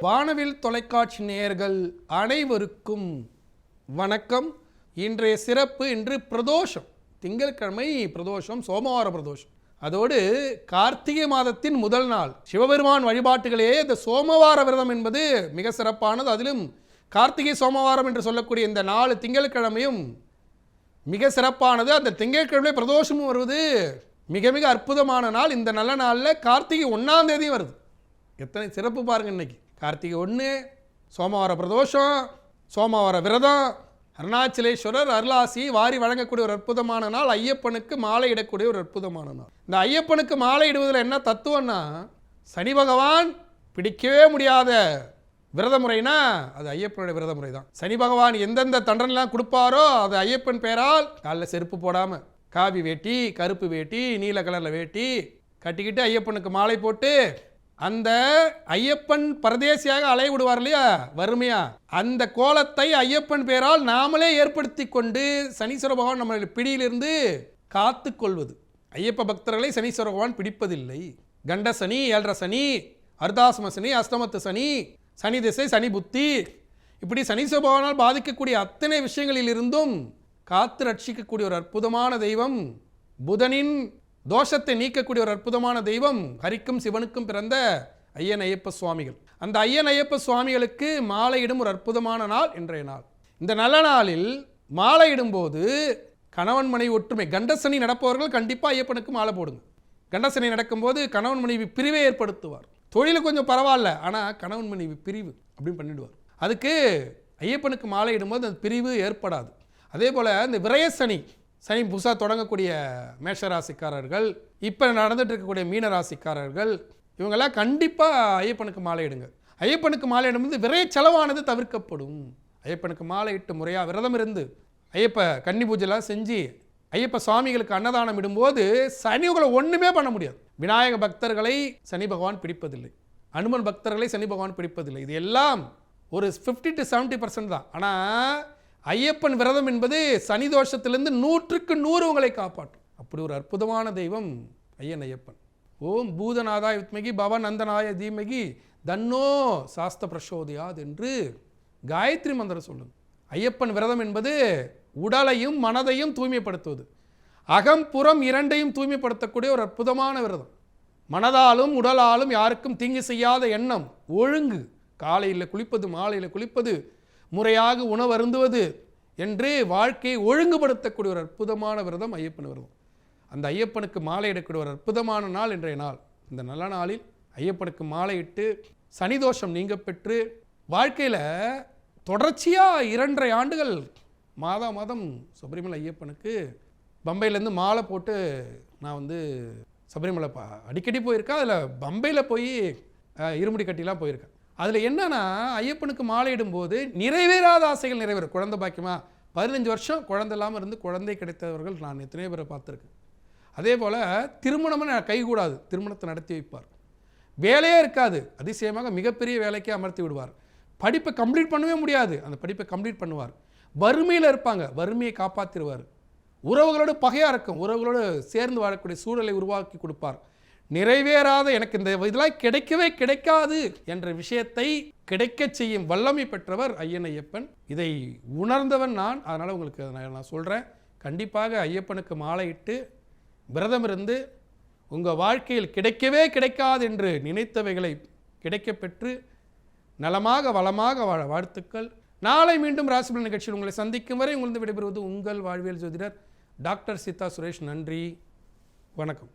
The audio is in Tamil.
வானவில் தொலைக்காட்சி நேயர்கள் அனைவருக்கும் வணக்கம். இன்றைய சிறப்பு இன்று பிரதோஷம். திங்கட்கிழமை பிரதோஷம் சோமவார பிரதோஷம். அதோடு கார்த்திகை மாதத்தின் முதல் நாள். சிவபெருமான் வழிபாட்டுகளே இந்த சோமவார விரதம் என்பது மிக சிறப்பானது. அதிலும் கார்த்திகை சோமவாரம் என்று சொல்லக்கூடிய இந்த நாலு திங்கட்கிழமையும் மிக சிறப்பானது. அந்த திங்கட்கிழமை பிரதோஷமும் வருவது மிக மிக அற்புதமான நாள். இந்த நல்ல நாளில் கார்த்திகை ஒன்றாம் தேதி வருது. எத்தனை சிறப்பு பாருங்க இன்றைக்கி கார்த்திகை ஒன்று சோமவார பிரதோஷம் சோமவார விரதம் அருணாச்சலேஸ்வரர் அருளாசி வாரி வழங்கக்கூடிய ஒரு அற்புதமான நாள். ஐயப்பனுக்கு மாலை இடக்கூடிய ஒரு அற்புதமான நாள். இந்த ஐயப்பனுக்கு மாலை இடுவதில் என்ன தத்துவம்னா சனி பகவான் பிடிக்கவே முடியாத விரத முறைனா அது ஐயப்பனுடைய விரத முறை தான் சனி பகவான் எந்தெந்த தண்டனைலாம் கொடுப்பாரோ அது ஐயப்பன் பெயரால் காலில் செருப்பு போடாமல் காவி வேட்டி கருப்பு வேட்டி நீல கலரில் வேட்டி கட்டிக்கிட்டு ஐயப்பனுக்கு மாலை போட்டு அந்த ஐயப்பன் பரதேசியாக அலைய விடுவார் இல்லையா? வறுமையா? அந்த கோலத்தை ஐயப்பன் பேரால் நாமளே ஏற்படுத்தி கொண்டு சனீஸ்வர பகவான் நம்ம பிடியிலிருந்து காத்து கொள்வது. ஐயப்ப பக்தர்களை சனீஸ்வர பகவான் பிடிப்பதில்லை. கண்ட சனி ஏழரை சனி அர்தாசம சனி அஸ்தமத்து சனி சனி திசை சனி புத்தி. இப்படி சனீஸ்வர பகவானால் பாதிக்கக்கூடிய அத்தனை விஷயங்களில் இருந்தும் காத்து ரட்சிக்கக்கூடிய ஒரு அற்புதமான தெய்வம் புதனின் தோஷத்தை நீக்கக்கூடிய ஒரு அற்புதமான தெய்வம் ஹரிக்கும் சிவனுக்கும் பிறந்த ஐயன் ஐயப்ப சுவாமிகள். அந்த ஐயன் ஐயப்ப சுவாமிகளுக்கு மாலையிடும் ஒரு அற்புதமான நாள் இன்றைய நாள். இந்த நல்ல நாளில் மாலையிடும்போது கணவன் மனைவி ஒற்றுமை கண்டசனி நடப்பவர்கள் கண்டிப்பாக ஐயப்பனுக்கு மாலை போடுங்க. கண்டசனி நடக்கும்போது கணவன் மனைவி பிரிவை ஏற்படுத்துவார். தொழில் கொஞ்சம் பரவாயில்ல ஆனால் கணவன் மனைவி பிரிவு அப்படின்னு பண்ணிடுவார். அதுக்கு ஐயப்பனுக்கு மாலை இடும்போது அந்த பிரிவு ஏற்படாது. அதே போல் இந்த விரயசனி சனி புதுசாக தொடங்கக்கூடிய மேஷராசிக்காரர்கள் இப்போ நடந்துட்டு இருக்கக்கூடிய மீனராசிக்காரர்கள் இவங்கெல்லாம் கண்டிப்பாக ஐயப்பனுக்கு மாலையிடுங்க ஐயப்பனுக்கு மாலை இடும்போது விரைய செலவானது தவிர்க்கப்படும். ஐயப்பனுக்கு மாலை இட்டு முறையாக விரதம் இருந்து ஐயப்ப கன்னி பூஜைலாம் செஞ்சு ஐயப்ப சுவாமிகளுக்கு அன்னதானம் இடும்போது சனி உங்களை ஒன்றுமே பண்ண முடியாது. விநாயக பக்தர்களை சனி பகவான் பிடிப்பதில்லை. அனுமன் பக்தர்களை சனி பகவான் பிடிப்பதில்லை. இது எல்லாம் ஒரு ஃபிஃப்டி டு செவன்ட்டி பர்சன்ட் தான். ஆனால் ஐயப்பன் விரதம் என்பது சனி தோஷத்திலிருந்து நூற்றுக்கு நூறு உங்களை காப்பாற்றும். அப்படி ஒரு அற்புதமான தெய்வம் ஐயன் ஐயப்பன். ஓம் பூதநாதாய வித்மகி பவநந்தனாய தீமகி தன்னோ சாஸ்த பிரசோதியாத் என்று காயத்ரி மந்திரம் சொல்லுங்க ஐயப்பன் விரதம் என்பது உடலையும் மனதையும் தூய்மைப்படுத்துவது. அகம் புறம் இரண்டையும் தூய்மைப்படுத்தக்கூடிய ஒரு அற்புதமான விரதம். மனதாலும் உடலாலும் யாருக்கும் தீங்கு செய்யாத எண்ணம் ஒழுங்கு. காலையில் குளிப்பது மாலையில் குளிப்பது முறையாக உணவு அருந்துவது என்று வாழ்க்கையை ஒழுங்குபடுத்தக்கூடிய ஒரு அற்புதமான விரதம் ஐயப்பன் விரதம். அந்த ஐயப்பனுக்கு மாலையிடக்கூடிய ஒரு அற்புதமான நாள் இன்றைய நாள். இந்த நல்ல நாளில் ஐயப்பனுக்கு மாலையிட்டு சனி தோஷம் நீங்க பெற்று வாழ்க்கையில் தொடர்ச்சியாக இரண்டரை ஆண்டுகள் மாதா மாதம் சபரிமலை ஐயப்பனுக்கு பம்பையிலேருந்து மாலை போட்டு நான் வந்து சபரிமலை பா அடிக்கடி போயிருக்கேன். அதில் பம்பையில் போய் இருமுடி கட்டிலாம் போயிருக்கேன். அதில் என்னன்னா ஐயப்பனுக்கு மாலையிடும்போது நிறைவேறாத ஆசைகள் நிறைவேறும். குழந்தை பாக்கியமா? பதினஞ்சு வருஷம் குழந்தை இல்லாமல் இருந்து குழந்தை கிடைத்தவர்கள் நான் எத்தனையோ பேரை பார்த்துருக்கேன். அதே போல் திருமணமும் கைகூடாது. திருமணத்தை நடத்தி வைப்பார். வேலையே இருக்காது. அதிசயமாக மிகப்பெரிய வேலைக்கே அமர்த்தி விடுவார். படிப்பை கம்ப்ளீட் பண்ணவே முடியாது. அந்த படிப்பை கம்ப்ளீட் பண்ணுவார். வறுமையில் இருப்பாங்க. வறுமையை காப்பாற்றிடுவார் உறவுகளோடு பகையாக இருக்கும். உறவுகளோடு சேர்ந்து வாழக்கூடிய சூழலை உருவாக்கி கொடுப்பார். நிறைவேறாத எனக்கு இந்த இதெல்லாம் கிடைக்கவே கிடைக்காது என்ற விஷயத்தை கிடைக்கச் செய்யும் வல்லமை பெற்றவர் ஐயன் ஐயப்பன் இதை உணர்ந்தவன் நான். அதனால் உங்களுக்கு நான் நான் சொல்கிறேன் கண்டிப்பாக ஐயப்பனுக்கு மாலையிட்டு விரதம் இருந்து உங்கள் வாழ்க்கையில் கிடைக்கவே கிடைக்காது என்று நினைத்தவைகளை கிடைக்கப்பெற்று நலமாக வளமாக வாழ வாழ்த்துக்கள். நாளை மீண்டும் ராசிபலன் நிகழ்ச்சியில் உங்களை சந்திக்கும் வரை உங்களிருந்து விடைபெறுவது உங்கள் வாழ்வியல் ஜோதிடர் டாக்டர் சீதா சுரேஷ். நன்றி. வணக்கம்.